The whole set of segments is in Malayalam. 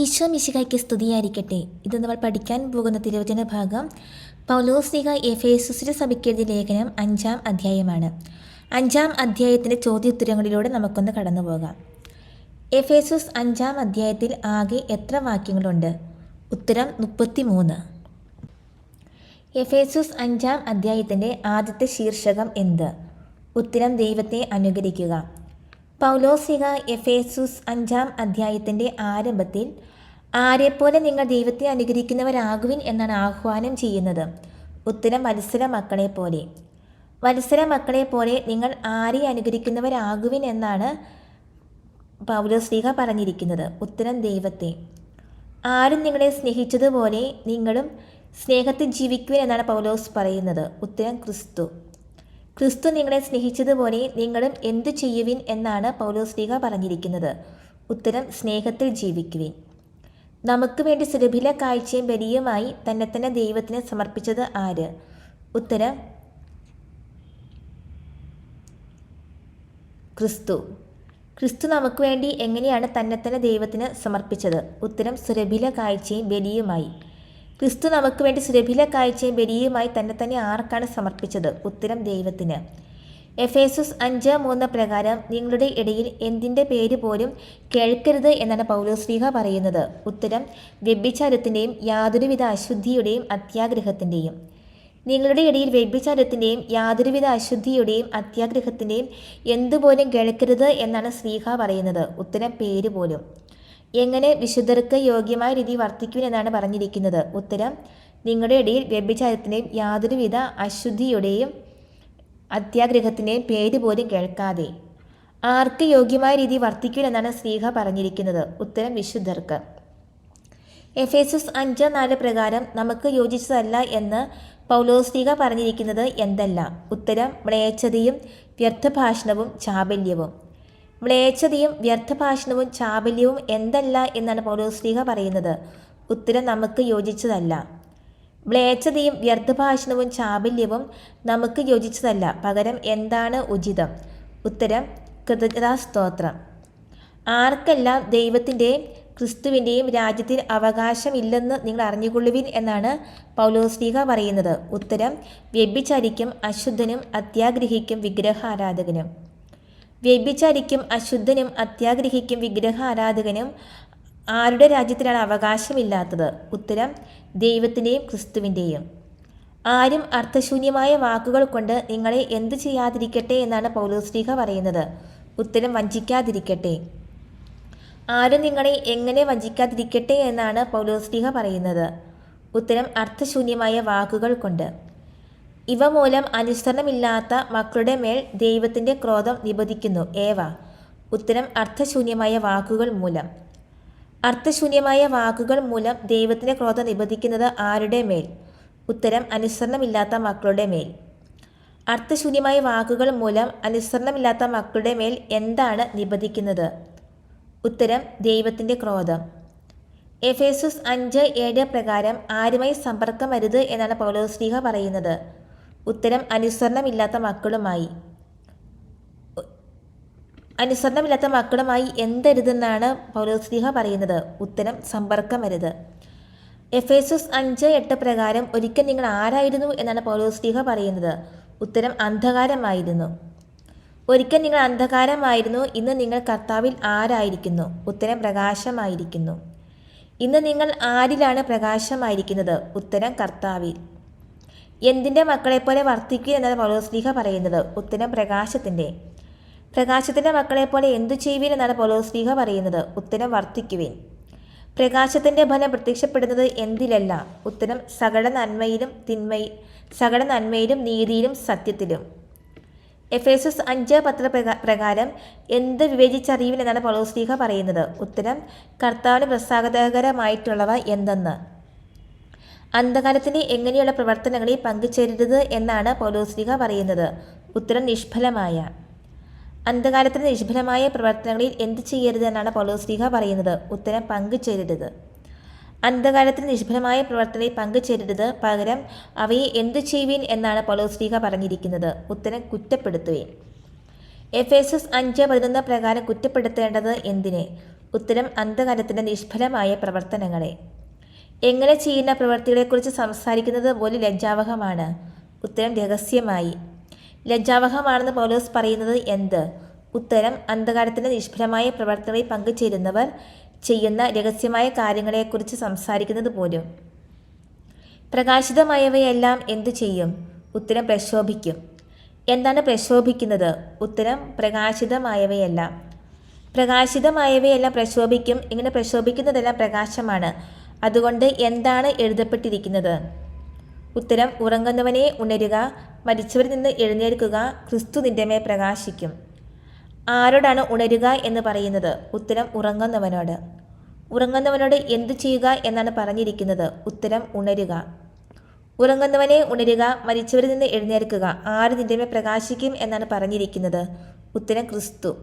ഈശോ മിശിഹായ്ക്ക് സ്തുതിയായിരിക്കട്ടെ. ഇത് നമ്മൾ പഠിക്കാൻ പോകുന്ന തിരുവചന ഭാഗം പൗലോസിക എഫേസുസിന് സഭയ്ക്കെഴുതിയ ലേഖനം അഞ്ചാം അധ്യായമാണ്. അഞ്ചാം അധ്യായത്തിന്റെ ചോദ്യോത്തരങ്ങളിലൂടെ നമുക്കൊന്ന് കടന്നു പോകാം. എഫേസുസ് അഞ്ചാം അധ്യായത്തിൽ ആകെ എത്ര വാക്യങ്ങളുണ്ട്? ഉത്തരം മുപ്പത്തി മൂന്ന് എഫേസുസ് അഞ്ചാം അധ്യായത്തിന്റെ ആദ്യത്തെ ശീർഷകം എന്ത്? ഉത്തരം ദൈവത്തെ അനുകരിക്കുക. പൗലോസിക എഫേസുസ് അഞ്ചാം അധ്യായത്തിന്റെ ആരംഭത്തിൽ ആരെപ്പോലെ നിങ്ങൾ ദൈവത്തെ അനുകരിക്കുന്നവരാകുവിൻ എന്നാണ് ആഹ്വാനം ചെയ്യുന്നത്. ഉത്തരം വത്സര മക്കളെ പോലെ വത്സര മക്കളെ പോലെ നിങ്ങൾ ആരെ അനുകരിക്കുന്നവരാകുവിൻ എന്നാണ് പൗലോസ്ലീഹ പറഞ്ഞിരിക്കുന്നത്. ഉത്തരം ദൈവത്തെ. ആരും നിങ്ങളെ സ്നേഹിച്ചതുപോലെ നിങ്ങളും സ്നേഹത്തിൽ ജീവിക്കുവിൻ എന്നാണ് പൗലോസ് പറയുന്നത്. ഉത്തരം ക്രിസ്തു. ക്രിസ്തു നിങ്ങളെ സ്നേഹിച്ചതുപോലെ നിങ്ങളും എന്തു ചെയ്യുവിൻ എന്നാണ് പൗലോസ്ലീഹ പറഞ്ഞിരിക്കുന്നത്. ഉത്തരം സ്നേഹത്തിൽ ജീവിക്കുവിൻ. നമുക്ക് വേണ്ടി സുലഭില കാഴ്ചയും ബലിയുമായി തന്നെ തന്നെ ദൈവത്തിന് സമർപ്പിച്ചത് ആര്? ഉത്തരം ക്രിസ്തു. ക്രിസ്തു നമുക്ക് വേണ്ടി എങ്ങനെയാണ് തന്നെ തന്നെ ദൈവത്തിന് സമർപ്പിച്ചത്? ഉത്തരം സുരഭില കാഴ്ചയും ബലിയുമായി. ക്രിസ്തു നമുക്ക് വേണ്ടി സുരഭില കാഴ്ചയും ബലിയുമായി തന്നെ തന്നെ ആർക്കാണ് സമർപ്പിച്ചത്? ഉത്തരം ദൈവത്തിന്. എഫേസസ് അഞ്ച് മൂന്ന് പ്രകാരം നിങ്ങളുടെ ഇടയിൽ എന്തിന്റെ പേര് പോലും കേൾക്കരുത് എന്നാണ് പൗലോസ്ലീഹ പറയുന്നത്. ഉത്തരം വ്യഭിചാരത്തിന്റെയും യാതൊരുവിധ അശുദ്ധിയുടെയും അത്യാഗ്രഹത്തിന്റെയും. നിങ്ങളുടെ ഇടയിൽ വ്യഭിചാരത്തിന്റെയും യാതൊരുവിധ അശുദ്ധിയുടെയും അത്യാഗ്രഹത്തിന്റെയും എന്തുപോലും കേൾക്കരുത് എന്നാണ് ശ്രീഹ പറയുന്നത്. ഉത്തരം പേര് പോലും. എങ്ങനെ വിശുദ്ധർക്ക് യോഗ്യമായ രീതി വർദ്ധിക്കും എന്നാണ് പറഞ്ഞിരിക്കുന്നത്. ഉത്തരം നിങ്ങളുടെ ഇടയിൽ വ്യഭിചാരത്തിന്റെയും യാതൊരുവിധ അശുദ്ധിയുടെയും അത്യാഗ്രഹത്തിന്റെയും പേര് പോലും കേൾക്കാതെ ആർക്ക് യോഗ്യമായ രീതി വർദ്ധിക്കും എന്നാണ് സ്നേഹ പറഞ്ഞിരിക്കുന്നത്. ഉത്തരം വിശുദ്ധർക്ക്. എഫ് എസസ് അഞ്ച് നാല് പ്രകാരം നമുക്ക് യോജിച്ചതല്ല എന്ന് പൗലോസ്ലിക പറഞ്ഞിരിക്കുന്നത് എന്തല്ല? ഉത്തരം മ്ലേച്ഛതയും വ്യർത്ഥഭാഷണവും ചാബല്യവും. മ്ലേച്ഛതയും വ്യർത്ഥഭാഷണവും ചാബല്യവും എന്തല്ല എന്നാണ് പൗലോസ്ലിക പറയുന്നത്. ഉത്തരം നമുക്ക് യോജിച്ചതല്ല. മ്ലേച്ഛതയും വ്യർത്ഥഭാഷണവും ചാബല്യവും നമുക്ക് യോജിച്ചതല്ല. പകരം എന്താണ് ഉചിതം? ഉത്തരം കൃതജ്ഞതാസ്തോത്രം. ആർക്കെല്ലാം ദൈവത്തിന്റെയും ക്രിസ്തുവിന്റെയും രാജ്യത്തിൽ അവകാശമില്ലെന്ന് നിങ്ങൾ അറിഞ്ഞുകൊള്ളുവിൻ എന്നാണ് പൗലോസ്ലീഹ പറയുന്നത്. ഉത്തരം വ്യഭിചാരിക്കും അശുദ്ധനും അത്യാഗ്രഹിക്കും വിഗ്രഹാരാധകനും. വ്യഭിചാരിക്കും അശുദ്ധനും അത്യാഗ്രഹിക്കും വിഗ്രഹ ആരാധകനും ആരുടെ രാജ്യത്തിലാണ് അവകാശമില്ലാത്തത്? ഉത്തരം ദൈവത്തിന്റെയും ക്രിസ്തുവിന്റെയും ആരും അർത്ഥശൂന്യമായ വാക്കുകൾ കൊണ്ട് നിങ്ങളെ എന്തു ചെയ്യാതിരിക്കട്ടെ എന്നാണ് പൗലോസ്ലീഹ പറയുന്നത്. ഉത്തരം വഞ്ചിക്കാതിരിക്കട്ടെ. ആരും നിങ്ങളെ എങ്ങനെ വഞ്ചിക്കാതിരിക്കട്ടെ എന്നാണ് പൗലോസ്ലീഹ പറയുന്നത്. ഉത്തരം അർത്ഥശൂന്യമായ വാക്കുകൾ കൊണ്ട്. ഇവ മൂലം അനുസരണമില്ലാത്ത മക്കളുടെ മേൽ ദൈവത്തിന്റെ ക്രോധം നിബദിക്കുന്നു ഏവ? ഉത്തരം അർത്ഥശൂന്യമായ വാക്കുകൾ മൂലം. അർത്ഥശൂന്യമായ വാക്കുകൾ മൂലം ദൈവത്തിന്റെ ക്രോധം നിബദിക്കുന്നത് ആരുടെ മേൽ? ഉത്തരം അനുസരണമില്ലാത്ത മക്കളുടെ മേൽ. അർത്ഥശൂന്യമായ വാക്കുകൾ മൂലം അനുസരണമില്ലാത്ത മക്കളുടെ മേൽ എന്താണ് നിബദിക്കുന്നത് ഉത്തരം ദൈവത്തിന്റെ ക്രോധം. എഫേസുസ് അഞ്ച് ഏഴ് പ്രകാരം ആരുമായി സമ്പർക്കം വരുത് എന്നാണ് പൗലോസ്ലീഹ പറയുന്നത്. ഉത്തരം അനുസരണമില്ലാത്ത മക്കളുമായി. അനുസരണമില്ലാത്ത മക്കളുമായി എന്തരുതെന്നാണ് പൗലോസ്ലിഹ പറയുന്നത്? ഉത്തരം സമ്പർക്കം എഫ് എഫേസുസ് അഞ്ച് എട്ട് പ്രകാരം ഒരിക്കൽ നിങ്ങൾ ആരായിരുന്നു എന്നാണ് പൗലോസ്ലിഹ പറയുന്നത്. ഉത്തരം അന്ധകാരമായിരുന്നു. ഒരിക്കൽ നിങ്ങൾ അന്ധകാരമായിരുന്നു ഇന്ന് നിങ്ങൾ കർത്താവിൽ ആരായിരിക്കുന്നു. ഉത്തരം പ്രകാശമായിരിക്കുന്നു. ഇന്ന് നിങ്ങൾ ആരിലാണ് പ്രകാശമായിരിക്കുന്നത്? ഉത്തരം കർത്താവിൽ. എന്തിന്റെ മക്കളെപ്പോലെ വർത്തിക്കുക എന്നാണ് പൗലോസ്ലീഹ പറയുന്നത്? ഉത്തരം പ്രകാശത്തിന്റെ പ്രകാശത്തിന്റെ മക്കളെപ്പോലെ എന്തു ചെയ്യുവിൻ എന്നാണ് പൗലോസ്ലീഹ പറയുന്നത്. ഉത്തരം വർത്തിക്കുവിൻ. പ്രകാശത്തിന്റെ ഫലം പ്രത്യക്ഷപ്പെടുന്നത് എന്തിലല്ല? ഉത്തരം സകല നന്മയിലും തിന്മയിൽ സകല നന്മയിലും നീതിയിലും സത്യത്തിലും. എഫ് എസ് എസ് അഞ്ച് പത്ര പ്രകാരം എന്ത് വിവേചിച്ചറിയുവിൻ എന്നാണ് പൗലോസ്ലീഹ പറയുന്നത്. ഉത്തരം കർത്താവിന് പ്രസാദകരമായിട്ടുള്ളവ എന്തെന്ന്? അന്ധകാലത്തിന്റെ എങ്ങനെയുള്ള പ്രവർത്തനങ്ങളിൽ പങ്കുചേരരുത് എന്നാണ് പൗലോസ്ലിക പറയുന്നത്. ഉത്തരം നിഷ്ഫലമായ. അന്ധകാരത്തിന്റെ നിഷ്ഫലമായ പ്രവർത്തനങ്ങളിൽ എന്ത് ചെയ്യരുത് എന്നാണ് പൗലോസ്ലിക പറയുന്നത്. ഉത്തരം പങ്കുചേരരുത്. അന്ധകാലത്തിന് നിഷ്ഫലമായ പ്രവർത്തനയിൽ പങ്കുചേരരുത് പകരം അവയെ എന്തു ചെയ്യുവീൻ എന്നാണ് പൗലോസ്ലിക പറഞ്ഞിരിക്കുന്നത്. ഉത്തരം കുറ്റപ്പെടുത്തുവീൻ. എഫ് എസ് എസ് അഞ്ച് പതിനൊന്ന് പ്രകാരം കുറ്റപ്പെടുത്തേണ്ടത് എന്തിനെ? ഉത്തരം അന്ധകാരത്തിന്റെ നിഷ്ഫലമായ പ്രവർത്തനങ്ങളെ. എങ്ങനെ ചെയ്യുന്ന പ്രവൃത്തികളെക്കുറിച്ച് സംസാരിക്കുന്നത് പോലും ലജ്ജാവഹമാണ്. ഉത്തരം രഹസ്യമായി. ലജ്ജാവഹമാണെന്ന് പൗലോസ് പറയുന്നത് എന്ത്? ഉത്തരം അന്ധകാരത്തിന്റെ നിഷ്ഫലമായ പ്രവർത്തനങ്ങളിൽ പങ്കുചേരുന്നവർ ചെയ്യുന്ന രഹസ്യമായ കാര്യങ്ങളെക്കുറിച്ച് സംസാരിക്കുന്നത് പോലും. പ്രകാശിതമായവയെല്ലാം എന്തു ചെയ്യും? ഉത്തരം പ്രക്ഷോഭിക്കും എന്താണ് പ്രക്ഷോഭിക്കുന്നത് ഉത്തരം പ്രകാശിതമായവയെല്ലാം. പ്രകാശിതമായവയെല്ലാം പ്രക്ഷോഭിക്കും ഇങ്ങനെ പ്രക്ഷോഭിക്കുന്നതെല്ലാം പ്രകാശമാണ്. അതുകൊണ്ട് എന്താണ് എഴുതപ്പെട്ടിരിക്കുന്നത്? ഉത്തരം ഉറങ്ങുന്നവനെ ഉണരുക മരിച്ചവരിൽ നിന്ന് എഴുന്നേൽക്കുക ക്രിസ്തു നിന്റെമേ പ്രകാശിക്കും. ആരോടാണ് ഉണരുക എന്ന് പറയുന്നത്? ഉത്തരം ഉറങ്ങുന്നവനോട്. ഉറങ്ങുന്നവനോട് എന്തു ചെയ്യുക എന്നാണ് പറഞ്ഞിരിക്കുന്നത്? ഉത്തരം ഉണരുക. ഉറങ്ങുന്നവനെ ഉണരുക മരിച്ചവരിൽ നിന്ന് എഴുന്നേൽക്കുക. ആര് നിന്റെമേ പ്രകാശിക്കും എന്നാണ് പറഞ്ഞിരിക്കുന്നത്? ഉത്തരം ക്രിസ്തു.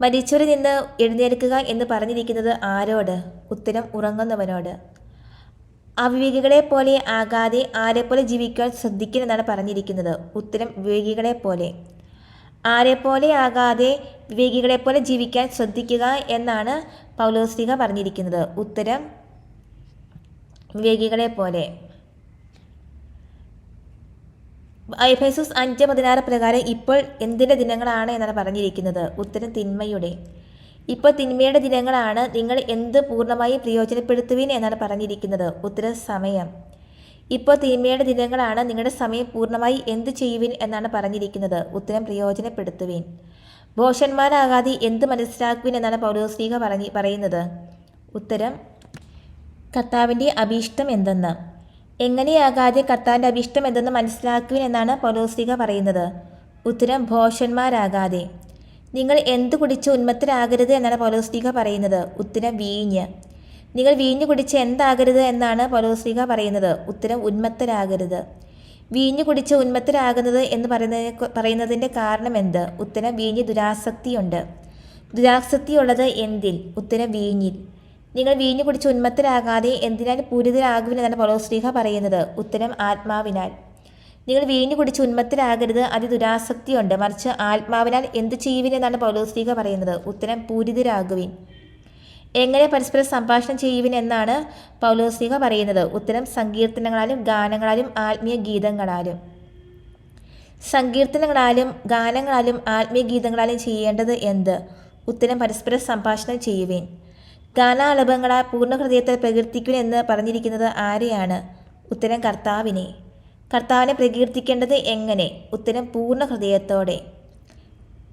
മരിച്ചവരിൽ നിന്ന് എഴുന്നേൽക്കുക എന്ന് പറഞ്ഞിരിക്കുന്നത് ആരോട്? ഉത്തരം ഉറങ്ങുന്നവനോട്. അവിവേകികളെ പോലെ ആകാതെ ആരെപ്പോലെ ജീവിക്കാൻ ശ്രദ്ധിക്കണമെന്നാണ് പറഞ്ഞിരിക്കുന്നത്. ഉത്തരം വിവേകികളെ പോലെ. ആരെപ്പോലെ ആകാതെ വിവേകികളെ പോലെ ജീവിക്കാൻ ശ്രദ്ധിക്കുക എന്നാണ് പൗലോസ്ലിക പറഞ്ഞിരിക്കുന്നത്. ഉത്തരം വിവേകികളെ പോലെ. എഫേസൂസ് അഞ്ച് പതിനാറ് പ്രകാരം ഇപ്പോൾ എന്തിന്റെ ദിനങ്ങളാണ് എന്നാണ് പറഞ്ഞിരിക്കുന്നത്. ഉത്തരം തിന്മയുടെ. ഇപ്പോൾ തിന്മയുടെ ദിനങ്ങളാണ്. നിങ്ങൾ എന്ത് പൂർണമായി പ്രയോജനപ്പെടുത്തുവിൻ എന്നാണ് പറഞ്ഞിരിക്കുന്നത്. ഉത്തരം സമയം. ഇപ്പോൾ തിന്മയുടെ ദിനങ്ങളാണ്. നിങ്ങളുടെ സമയം പൂർണമായി എന്ത് ചെയ്യുവിൻ എന്നാണ് പറഞ്ഞിരിക്കുന്നത്. ഉത്തരം പ്രയോജനപ്പെടുത്തുവിൻ. ഭോഷന്മാരാകാതെ എന്ത് മനസ്സിലാക്കുവിൻ എന്നാണ് പൗരോസ്ലീഹ പറഞ്ഞ് പറയുന്നത്. ഉത്തരം കർത്താവിന്റെ അഭീഷ്ടം എന്തെന്ന്. എങ്ങനെയാകാതെ കർത്താവിന്റെ അഭിഷ്ടം എന്തെന്ന് മനസ്സിലാക്കുവിൻ എന്നാണ് പൗലോസ്ലിഹ പറയുന്നത്. ഉത്തരം ഭോഷന്മാരാകാതെ. നിങ്ങൾ എന്ത് കുടിച്ച് ഉന്മത്തരാകരുത് എന്നാണ് പൗലോസ്ലിക പറയുന്നത്. ഉത്തരം വീഞ്ഞ്. നിങ്ങൾ വീഞ്ഞ് കുടിച്ച് എന്താകരുത് എന്നാണ് പൗലോസ്ലിക പറയുന്നത്. ഉത്തരം ഉന്മത്തരാകരുത്. വീഞ്ഞ് കുടിച്ച് ഉന്മത്തരാകുന്നത് എന്ന് പറയുന്ന പറയുന്നതിന്റെ കാരണം എന്ത്? ഉത്തരം വീഞ്ഞ് ദുരാസക്തിയുണ്ട്. ദുരാസക്തിയുള്ളത് എന്തിൽ? ഉത്തരം വീഞ്ഞിൽ. നിങ്ങൾ വീഞ്ഞു കുടിച്ച് ഉന്മത്തരാകാതെ എന്തിനാൽ പൂരിതരാകുവിനെന്നാണ് പൗലോസ്ലീഹ പറയുന്നത്. ഉത്തരം ആത്മാവിനാൽ. നിങ്ങൾ വീഞ്ഞു കുടിച്ച് ഉന്മത്തരാകരുത് അതി ദുരാസക്തിയുണ്ട്. മറിച്ച് ആത്മാവിനാൽ എന്ത് ചെയ്യുവിനെന്നാണ് പൗലോസ്ലീഹ പറയുന്നത്. ഉത്തരം പൂരിതരാകുവിൻ. എങ്ങനെ പരസ്പരം സംഭാഷണം ചെയ്യുവിൻ എന്നാണ് പൗലോസ്ലിഹ പറയുന്നത്. ഉത്തരം സങ്കീർത്തനങ്ങളാലും ഗാനങ്ങളാലും ആത്മീയ ഗീതങ്ങളാലും. സങ്കീർത്തനങ്ങളാലും ഗാനങ്ങളാലും ആത്മീയ ഗീതങ്ങളാലും ചെയ്യേണ്ടത് എന്ത്? ഉത്തരം പരസ്പരം സംഭാഷണം ചെയ്യുവിൻ. ഗാനാലപങ്ങളാൽ പൂർണ ഹൃദയത്തെ പ്രകീർത്തിക്കുവിൻ എന്ന് പറഞ്ഞിരിക്കുന്നത് ആരെയാണ്? ഉത്തരം കർത്താവിനെ. കർത്താവിനെ പ്രകീർത്തിക്കേണ്ടത് എങ്ങനെ? ഉത്തരം പൂർണ ഹൃദയത്തോടെ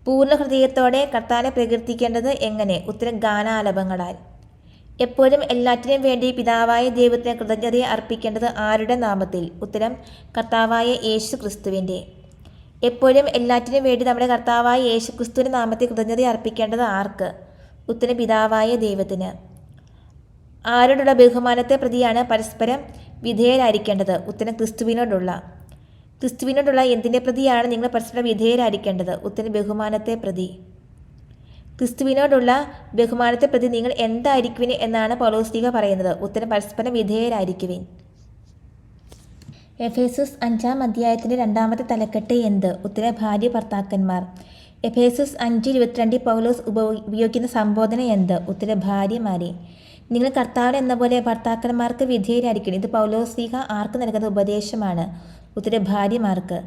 പൂർണ ഹൃദയത്തോടെ കർത്താവിനെ പ്രകീർത്തിക്കേണ്ടത് എങ്ങനെ? ഉത്തരം ഗാനാലപങ്ങളാൽ എപ്പോഴും എല്ലാറ്റിനും വേണ്ടി പിതാവായ ദൈവത്തിന് കൃതജ്ഞതയെ അർപ്പിക്കേണ്ടത് ആരുടെ നാമത്തിൽ? ഉത്തരം കർത്താവായ യേശു ക്രിസ്തുവിന്റെ എപ്പോഴും എല്ലാറ്റിനും വേണ്ടി നമ്മുടെ കർത്താവായ യേശു ക്രിസ്തുവിന്റെ നാമത്തിൽ കൃതജ്ഞത അർപ്പിക്കേണ്ടത് ആർക്ക്? ഉത്തരം പിതാവായ ദൈവത്തിന്. ആരോടുള്ള ബഹുമാനത്തെ പ്രതിയാണ് പരസ്പരം വിധേയരായിരിക്കേണ്ടത്. ഉത്തരം ക്രിസ്തുവിനോടുള്ള. ക്രിസ്തുവിനോടുള്ള എന്തിന്റെ പ്രതിയാണ് നിങ്ങൾ പരസ്പരം വിധേയരായിരിക്കേണ്ടത്? ഉത്തരം ബഹുമാനത്തെ പ്രതി. ക്രിസ്തുവിനോടുള്ള ബഹുമാനത്തെ പ്രതി നിങ്ങൾ എന്തായിരിക്കുവിൻ എന്നാണ് പൗലോസ്തിക പറയുന്നത്. ഉത്തരം പരസ്പരം വിധേയരായിരിക്കുവിൻ. എഫേസസ് അഞ്ചാം അധ്യായത്തിന്റെ രണ്ടാമത്തെ തലക്കെട്ട് എന്ത്? ഉത്തര ഭാര്യ ഭർത്താക്കന്മാർ എഫേസുസ് അഞ്ച് ഇരുപത്തിരണ്ടിൽ പൗലോസ് ഉപ ഉപയോഗിക്കുന്ന സംബോധന എന്ത്? ഉത്തര ഭാര്യമാരെ നിങ്ങൾ കർത്താവിന് എന്ന പോലെ ഭർത്താക്കന്മാർക്ക് വിധേയരായിരിക്കണം. ഇത് പൗലോസ്ലിഹ ആർക്ക് നൽകുന്ന ഉപദേശമാണ്? ഉത്തര ഭാര്യമാർക്ക്.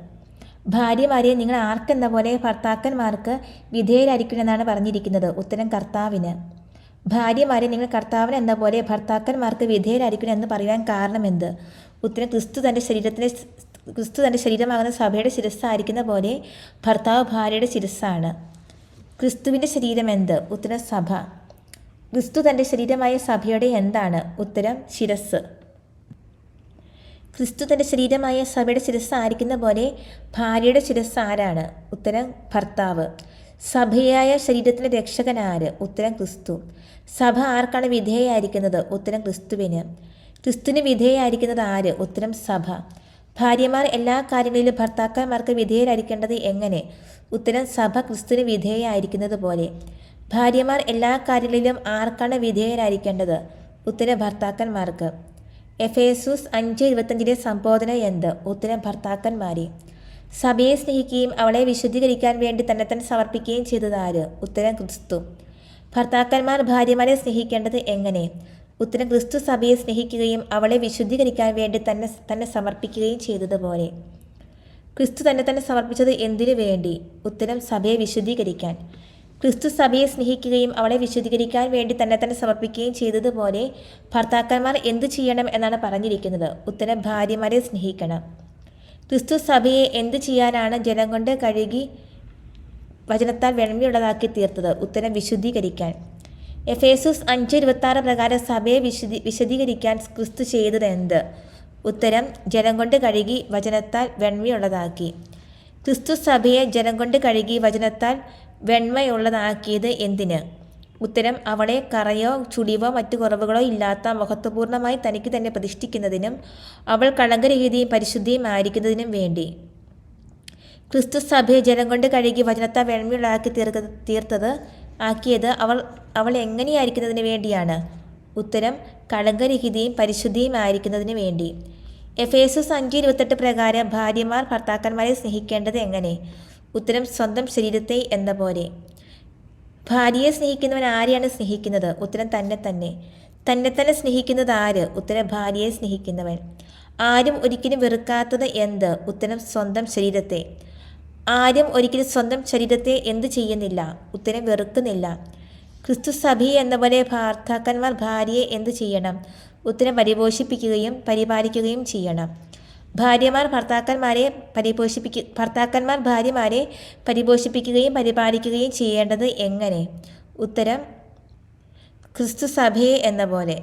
ഭാര്യമാരെ നിങ്ങൾ ആർക്കെന്ന പോലെ ഭർത്താക്കന്മാർക്ക് വിധേയരായിരിക്കണമെന്നാണ് പറഞ്ഞിരിക്കുന്നത്. ഉത്തരം കർത്താവിന്. ഭാര്യമാരെ നിങ്ങൾ കർത്താവിന് എന്ന പോലെ ഭർത്താക്കന്മാർക്ക് വിധേയരായിരിക്കണം എന്ന് പറയാൻ കാരണമെന്ത് ഉത്തരം ക്രിസ്തു തന്റെ ശരീരത്തിന്റെ ക്രിസ്തു തന്റെ ശരീരമാകുന്ന സഭയുടെ ശിരസ്സായിരിക്കുന്ന പോലെ ഭർത്താവ് ഭാര്യയുടെ ശിരസ്സാണ്. ക്രിസ്തുവിന്റെ ശരീരം എന്ത്? ഉത്തരം സഭ. ക്രിസ്തു തന്റെ ശരീരമായ സഭയുടെ എന്താണ്? ഉത്തരം ശിരസ് ക്രിസ്തു തന്റെ ശരീരമായ സഭയുടെ ശിരസ് ആയിരിക്കുന്ന പോലെ ഭാര്യയുടെ ശിരസ് ആരാണ് ഉത്തരം ഭർത്താവ്. സഭയായ ശരീരത്തിന്റെ രക്ഷകൻ ആര്? ഉത്തരം ക്രിസ്തു. സഭ ആർക്കാണ് വിധേയായിരിക്കുന്നത്? ഉത്തരം ക്രിസ്തുവിന്. ക്രിസ്തുവിന് വിധേയായിരിക്കുന്നത് ആര്? ഉത്തരം സഭ. ഭാര്യമാർ എല്ലാ കാര്യങ്ങളിലും ഭർത്താക്കന്മാർക്ക് വിധേയരായിരിക്കേണ്ടത് എങ്ങനെ? ഉത്തരം സഭ ക്രിസ്തുവിന് വിധേയായിരിക്കുന്നത് പോലെ. ഭാര്യമാർ എല്ലാ കാര്യങ്ങളിലും ആർക്കാണ് വിധേയരായിരിക്കേണ്ടത്? ഉത്തരം ഭർത്താക്കന്മാർക്ക്. എഫേസൂസ് അഞ്ച് ഇരുപത്തഞ്ചിലെ സംബോധന എന്ത്? ഉത്തരം ഭർത്താക്കന്മാരെ. സഭയെ സ്നേഹിക്കുകയും അവളെ വിശുദ്ധീകരിക്കാൻ വേണ്ടി തന്നെ തന്നെ സമർപ്പിക്കുകയും ചെയ്തത് ആര്? ഉത്തരം ക്രിസ്തു. ഭർത്താക്കന്മാർ ഭാര്യമാരെ സ്നേഹിക്കേണ്ടത് എങ്ങനെ? ഉത്തരം ക്രിസ്തു സഭയെ സ്നേഹിക്കുകയും അവളെ വിശുദ്ധീകരിക്കാൻ വേണ്ടി തന്നെ തന്നെ സമർപ്പിക്കുകയും ചെയ്തതുപോലെ. ക്രിസ്തു തന്നെ തന്നെ സമർപ്പിച്ചത് എന്തിനു വേണ്ടി? ഉത്തരം സഭയെ വിശുദ്ധീകരിക്കാൻ. ക്രിസ്തു സഭയെ സ്നേഹിക്കുകയും അവളെ വിശുദ്ധീകരിക്കാൻ വേണ്ടി തന്നെ തന്നെ സമർപ്പിക്കുകയും ചെയ്തതുപോലെ ഭർത്താക്കന്മാർ എന്തു ചെയ്യണം എന്നാണ് പറഞ്ഞിരിക്കുന്നത്. ഉത്തരം ഭാര്യമാരെ സ്നേഹിക്കണം. ക്രിസ്തു സഭയെ എന്തു ചെയ്യാനാണ് ജനം കൊണ്ട് കഴുകി വചനത്താൽ വെണ്മയുള്ളതാക്കി തീർത്തത്? ഉത്തരം വിശുദ്ധീകരിക്കാൻ. എഫേസുസ് അഞ്ച് ഇരുപത്തി പ്രകാരം സഭയെ വിശുദ്ധി വിശദീകരിക്കാൻ ക്രിസ്തു ചെയ്തത് എന്ത്? ഉത്തരം ജലം കൊണ്ട് കഴുകി വചനത്താൽ വെണ്മയുള്ളതാക്കി. ക്രിസ്തു സഭയെ ജലം കൊണ്ട് കഴുകി വചനത്താൽ വെണ്മയുള്ളതാക്കിയത് എന്തിന്? ഉത്തരം അവളെ കറയോ ചുളിവോ മറ്റു കുറവുകളോ ഇല്ലാത്ത മഹത്വപൂർണമായി തനിക്ക് തന്നെ പ്രതിഷ്ഠിക്കുന്നതിനും അവൾ കളങ്കരഹിതയും പരിശുദ്ധിയും ആയിരിക്കുന്നതിനും വേണ്ടി. ക്രിസ്തു സഭയെ ജലം കൊണ്ട് കഴുകി വചനത്താൽ വെണ്മയുള്ളതാക്കി തീർക്ക തീർത്തത് ആക്കിയത് അവൾ അവൾ എങ്ങനെയായിരിക്കുന്നതിന് വേണ്ടിയാണ്. ഉത്തരം കളങ്കരഹിതയും പരിശുദ്ധിയും ആയിരിക്കുന്നതിന് വേണ്ടി. എഫേസസ് അഞ്ച് ഇരുപത്തെട്ട് പ്രകാരം ഭാര്യമാർ ഭർത്താക്കന്മാരെ സ്നേഹിക്കേണ്ടത് എങ്ങനെ? ഉത്തരം സ്വന്തം ശരീരത്തെ എന്ന പോലെ. ഭാര്യയെ സ്നേഹിക്കുന്നവൻ ആരെയാണ് സ്നേഹിക്കുന്നത്? ഉത്തരം തന്നെ തന്നെ. തന്നെ തന്നെ സ്നേഹിക്കുന്നത് ആര്? ഉത്തരം ഭാര്യയെ സ്നേഹിക്കുന്നവൻ. ആരും ഒരിക്കലും വെറുക്കാത്തത് എന്ത്? ഉത്തരം സ്വന്തം ശരീരത്തെ. ആരും ഒരിക്കലും സ്വന്തം ശരീരത്തെ എന്തു ചെയ്യുന്നില്ല ഉത്തരം വെറുക്കുന്നില്ല. ക്രിസ്തു സഭി എന്ന പോലെ ഭർത്താക്കന്മാർ ഭാര്യയെ എന്തു ചെയ്യണം? ഉത്തരം പരിപോഷിപ്പിക്കുകയും പരിപാലിക്കുകയും ചെയ്യണം. ഭാര്യമാർ ഭർത്താക്കന്മാരെ പരിപോഷിപ്പിക്ക ഭർത്താക്കന്മാർ ഭാര്യമാരെ പരിപോഷിപ്പിക്കുകയും പരിപാലിക്കുകയും ചെയ്യേണ്ടത് എങ്ങനെ? ഉത്തരം ക്രിസ്തു സഭയെ എന്ന പോലെ.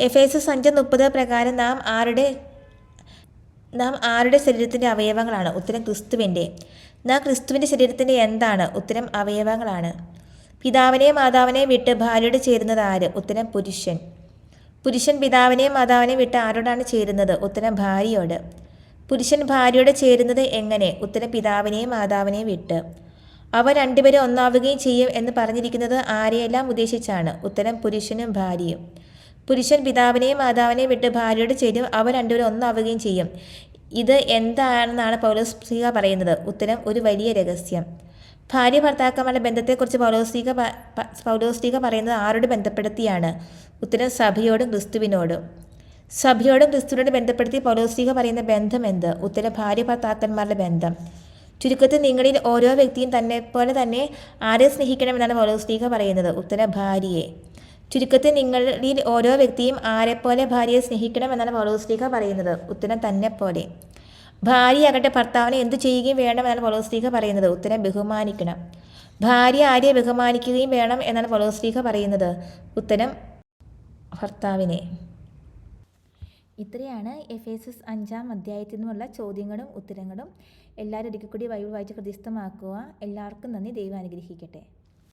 എഫ് എസ് അഞ്ച് മുപ്പത് പ്രകാരം നാം ആരുടെ നാം ആരുടെ ശരീരത്തിന്റെ അവയവങ്ങളാണ്? ഉത്തരം ക്രിസ്തുവിന്റെ. നാം ക്രിസ്തുവിന്റെ ശരീരത്തിന്റെ എന്താണ്? ഉത്തരം അവയവങ്ങളാണ്. പിതാവിനെയും മാതാവിനെയും വിട്ട് ഭാര്യയോട് ചേരുന്നത് ആര്? ഉത്തരം പുരുഷൻ. പുരുഷൻ പിതാവിനെയും മാതാവിനെയും വിട്ട് ആരോടാണ് ചേരുന്നത്? ഉത്തരം ഭാര്യയോട്. പുരുഷൻ ഭാര്യയോട് ചേരുന്നത് എങ്ങനെ? ഉത്തരം പിതാവിനെയും മാതാവിനെയും വിട്ട്. അവ രണ്ടുപേരും ഒന്നാവുകയും ചെയ്യും എന്ന് പറഞ്ഞിരിക്കുന്നത് ആരെയെല്ലാം ഉദ്ദേശിച്ചാണ്? ഉത്തരം പുരുഷനും ഭാര്യയും. പുരുഷൻ പിതാവിനെയും മാതാവിനെയും വിട്ട് ഭാര്യയോട് ചേരും അവർ രണ്ടുപേരും ഒന്നാവുകയും ചെയ്യും. ഇത് എന്താണെന്നാണ് പൗലോസ്ലിക പറയുന്നത്. ഉത്തരം ഒരു വലിയ രഹസ്യം. ഭാര്യ ഭർത്താക്കന്മാരുടെ ബന്ധത്തെക്കുറിച്ച് പൗലോസ്ലിക പൗലോസ്ലിക പറയുന്നത് ആരോട് ബന്ധപ്പെടുത്തിയാണ്? ഉത്തരം സഭയോടും ക്രിസ്തുവിനോടും. സഭയോടും ക്രിസ്തുവിനോട് ബന്ധപ്പെടുത്തി പൗലോസ്ലിക പറയുന്ന ബന്ധം എന്ത്? ഉത്തരം ഭാര്യ ഭർത്താക്കന്മാരുടെ ബന്ധം. ചുരുക്കത്തിൽ നിങ്ങളിൽ ഓരോ വ്യക്തിയും തന്നെ പോലെ തന്നെ ആരെ സ്നേഹിക്കണമെന്നാണ് പൗലോസ്ലിക പറയുന്നത്. ഉത്തരം ഭാര്യയെ. ചുരുക്കത്തിൽ നിങ്ങളിൽ ഓരോ വ്യക്തിയും ആരെപ്പോലെ ഭാര്യയെ സ്നേഹിക്കണം സ്നേഹിക്കണമെന്നാണ് പൗലോസ്ലീഹ പറയുന്നത്. ഉത്തരം തന്നെ പോലെ ഭാര്യയാകട്ടെ ഭർത്താവിനെ എന്തു ചെയ്യുകയും വേണം എന്നാണ് പൗലോസ്ലിക പറയുന്നത്. ഉത്തരം ബഹുമാനിക്കണം. ഭാര്യ ആര്യെ ബഹുമാനിക്കുകയും വേണം എന്നാണ് പൗലോസ്ലീഹ പറയുന്നത്. ഉത്തരം ഭർത്താവിനെ. ഇത്രയാണ് എഫ് എസ് എസ് അഞ്ചാം അധ്യായത്തിൽ നിന്നുള്ള ചോദ്യങ്ങളും ഉത്തരങ്ങളും. എല്ലാവരും ഒരിക്കൽ കൂടി ബൈബിൾ വായിച്ച് ഹൃദയസ്ഥമാക്കുക. എല്ലാവർക്കും നന്ദി. ദൈവം അനുഗ്രഹിക്കട്ടെ.